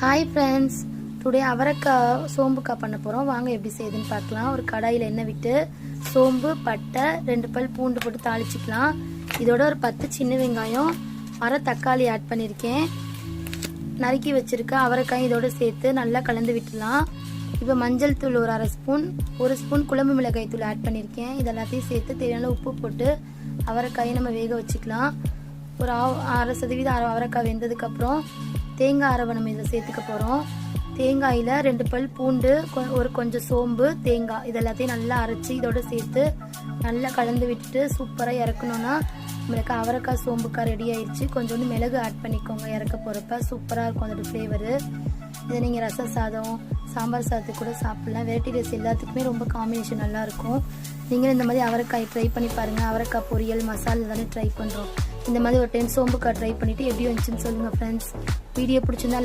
Hi friends today அவரைக்காய் சோம்புக்காய் பண்ண போகிறோம் வாங்க எப்படி செய்யுதுன்னு பார்க்கலாம். ஒரு கடாயில் எண்ணெய் விட்டு சோம்பு பட்டை ரெண்டு பல் பூண்டு போட்டு தாளிச்சிக்கலாம். இதோட ஒரு பத்து சின்ன வெங்காயம் அரை தக்காளி ஆட் பண்ணியிருக்கேன். நறுக்கி வச்சுருக்க அவரைக்காய் இதோட சேர்த்து நல்லா கலந்து விட்டுலாம் இப்போ மஞ்சள் தூள் ஒரு அரை ஸ்பூன் ஒரு ஸ்பூன் குழம்பு மிளகாய் தூள் ஆட் பண்ணியிருக்கேன். இது எல்லாத்தையும் சேர்த்து தேவையான உப்பு போட்டு அவரைக்காயை நம்ம வேக வச்சுக்கலாம். ஒரு ஆ- அரை சதவீதம் அரை அவரைக்காய் வெந்ததுக்கப்புறம் தேங்காய் அரவை நம்ம இதில் சேர்த்துக்க போகிறோம். தேங்காயில் ரெண்டு பல் பூண்டு கொ- ஒரு கொஞ்சம் சோம்பு தேங்காய் இது எல்லாத்தையும் நல்லா அரைச்சி இதோட சேர்த்து நல்லா கலந்து விட்டுட்டு சூப்பராக இறக்கணும்னா நம்மளுக்கு அவரைக்காய் சோம்புக்காய் ரெடி ஆயிடுச்சு கொஞ்சோண்டு மிளகு ஆட் பண்ணிக்கோங்க. இறக்க போகிறப்ப சூப்பராக இருக்கும் அதோட ஃப்ளேவரு இதை நீங்கள் ரச சாதம் சாம்பார் சாதத்துக்கு கூட சாப்பிட்லாம். வெரைட்டி ரைஸ் எல்லாத்துக்குமே ரொம்ப காம்பினேஷன் நல்லாயிருக்கும் நீங்களும் இந்த மாதிரி அவரைக்காய் ட்ரை பண்ணி பாருங்கள் அவரைக்காய் பொரியல் மசாலா தானே ட்ரை பண்ணுறோம் இந்த மாதிரி ஒரு டைம் சோம்புக்கா ட்ரை பண்ணிவிட்டு எப்படி வந்துச்சுன்னு சொல்லுங்கள் ஃப்ரெண்ட்ஸ் வீடியோ பிடிச்சிருந்தா